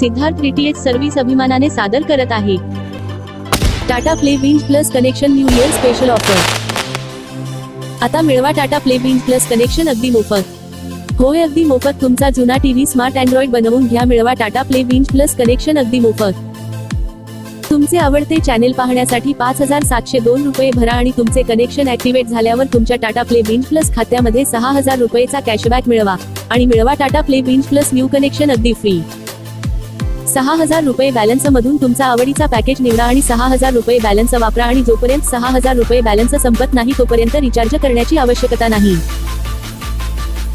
Siddharth DTH service अभिमानाने सादर करत आहे. Tata Play wind plus connection new year special offer. आता मिळवा Tata Play wind plus connection अगदी मोफत. होय अगदी मोफत. तुमचा जुना टीव्ही स्मार्ट अँड्रॉइड बनवून घ्या. मिळवा Tata Play wind plus connection अगदी मोफत. तुमचे आवडते चॅनेल पाहण्यासाठी पाच हजार सातशे दोन रुपये भरा आणि तुमचे कनेक्शन ऍक्टिव्हेट झाल्यावर तुमच्या टाटा प्ले बिंज प्लस खात्यामध्ये सहा हजार रुपयेचा कॅशबॅक मिळवा. आणि मिळवा Tata Play Binge plus new connection अगदी फ्री. सहा हजार रुपये बॅलन्स मधून तुमचा आवडीचा पॅकेज निवडा आणि सहा हजार रुपये बॅलन्स वापरा आणि जोपर्यंत सहा हजार रुपये बॅलन्स संपत नाही तोपर्यंत रिचार्ज करण्याची आवश्यकता नाही.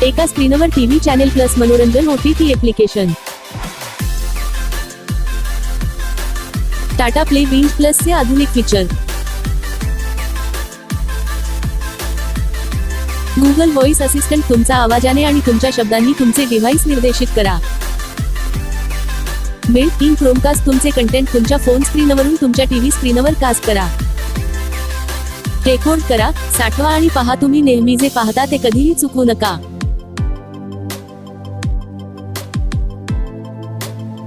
एका स्क्रीनवर टीव्ही चॅनेल प्लस मनोरंजन OTT application Tata play binge प्लसचे आधुनिक फीचर गुगल व्हॉइस असिस्टंट तुमचा आवाजाने आणि तुमच्या शब्दांनी तुमचे डिव्हाइस निर्देशित करा. बिल्ट इन क्रोमकास्ट तुमचे कंटेंट तुमच्या फोन स्क्रीनवरून तुमच्या टीव्ही स्क्रीनवर कास्ट करा. रेकॉर्ड करा साठवा आणि पहा तुम्ही नेहमी जे पाहता ते कधीही चुकू नका.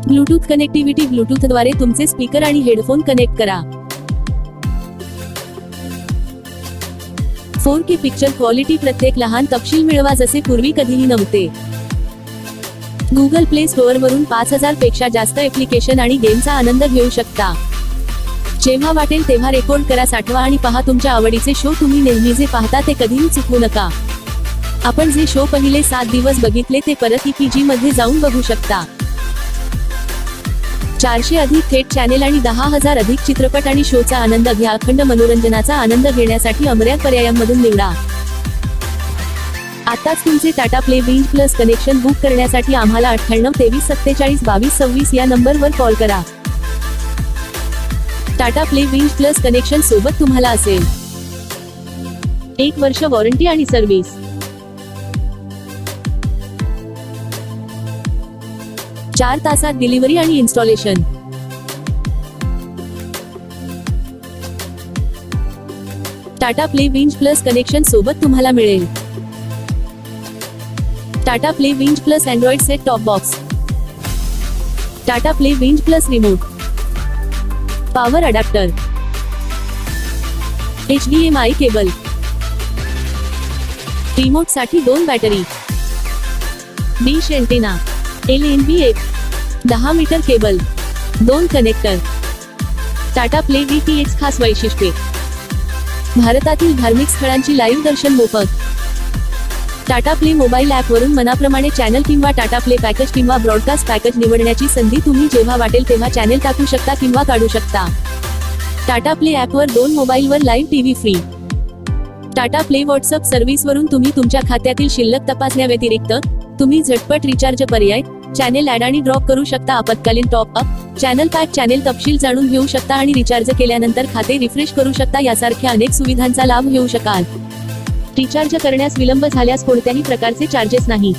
ब्लूटूथ कनेक्टिव्हिटी ब्लूटूथद्वारे तुमचे स्पीकर आणि हेडफोन कनेक्ट करा. फोर के पिक्चर क्वालिटी प्रत्येक लहान तपशील मिळवा जसे पूर्वी कधीही नव्हते. गुगल प्ले स्टोअर वरून पाच हजारपेक्षा जास्त एप्लिकेशन आणि गेमचा आनंद घेऊ शकता. जेव्हा वाटेल तेव्हा रेकॉर्ड करा साठवा आणि पहा तुमच्या आवडीचे शो तुम्ही नेहमी जे पाहता ते कधीही चुकवू नका. आपण जे शो पहिले सात दिवस बघितले ते परत ईपीजी मध्ये जाऊन बघू शकता. चारशे अधिक थेट चॅनेल आणि दहा हजार अधिक चित्रपट आणि शोचा आनंद घ्या. अखंड मनोरंजनाचा आनंद घेण्यासाठी अमर्याद पर्यायांमधून निवडा. आताच तुमचे Tata play binge plus connection book करण्यासाठी आम्हाला अठ्ठ्याण्णव तेवीस सत्तेचाळीस बावीस सव्वीस या नंबरवर कॉल करा. Tata play binge plus connection सोबत तुम्हाला असेल. एक वर्ष वॉरंटी आणि सर्व्हिस. चार तासात डिलिव्हरी आणि installation. Tata play binge plus connection सोबत तुम्हाला मिळेल. Tata play binge plus android set top box Tata play binge plus remote power adapter H D M I cable रिमोटसाठी दोन battery dish antenna L N B एक दहा metre cable दोन connector Tata play D T X खास वैशिष्ट्ये. भारतातील धार्मिक स्थळांची live दर्शन मोफत. टाटा प्ले मोबाईल ॲपवरून मनाप्रमाणे चॅनल किंवा टाटा प्ले पॅकेज किंवा ब्रॉडकास्ट पॅकेज निवडण्याची संधी तुम्ही जेव्हा वाटेल तेव्हा चॅनेल टाकू शकता किंवा काढू शकता. टाटा प्ले ॲपवर दोन मोबाईलवर live TV free. Tata play WhatsApp सर्व्हिसवरून तुम्ही तुमच्या खात्यातील शिल्लक तपासण्याव्यतिरिक्त तुम्ही झटपट रिचार्ज पर्याय चॅनेल ऍड आणि ड्रॉप करू शकता आपत्कालीन top up channel pack channel तपशील जाणून घेऊ शकता आणि रिचार्ज केल्यानंतर खाते रिफ्रेश करू शकता यासारख्या अनेक सुविधांचा लाभ घेऊ शकाल. रिचार्ज करण्यास विलंब झाल्यास कोणत्याही प्रकारचे चार्जेस नाही.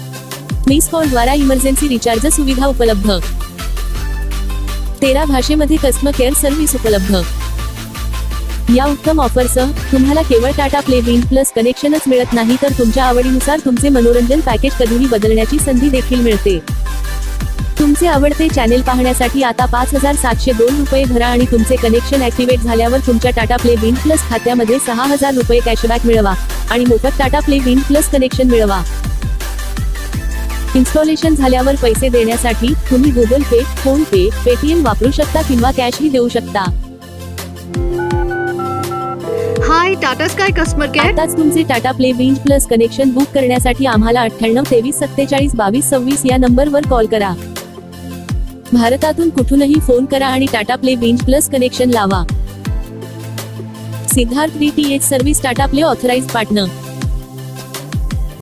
मिस कॉल द्वारा इमर्जन्सी रिचार्ज सुविधा उपलब्ध. तेरा भाषेमध्ये कस्टमर केअर सर्व्हिस उपलब्ध. या उत्तम ऑफरसह तुम्हाला केवळ टाटा प्ले विंड प्लस कनेक्शनच मिळत नाही तर तुमच्या आवडीनुसार तुमचे मनोरंजन पॅकेज कधीही बदलण्याची संधी देखील मिळते. तुमचे आवडते चॅनेल पाहण्यासाठी आता पाच हजार सातशे दोन रुपये भरा आणि तुमचे कनेक्शन ऍक्टिव्हेट झाल्यावर तुमच्या टाटा प्ले विंड प्लस खात्यामध्ये सहा हजार रुपये कॅशबॅक मिळवा आणि मोफत Tata play wind plus connection मिळवा. इन्स्टॉलेशन झाल्यावर पैसे देण्यासाठी तुम्ही Google pay PhonePe Paytm वापरू शकता किंवा कॅशही देऊ शकता. Hi Tata sky customer care आताच तुमचे Tata play binge plus connection book करण्यासाठी आम्हाला अठ्ठ्याण्णव तेवीस सत्तेचाळीस बावीस सव्वीस या नंबरवर कॉल करा. भारतातून कुठूनही फोन करा आणि Tata play binge plus connection लावा. Siddharth D T H service Tata play authorised partner.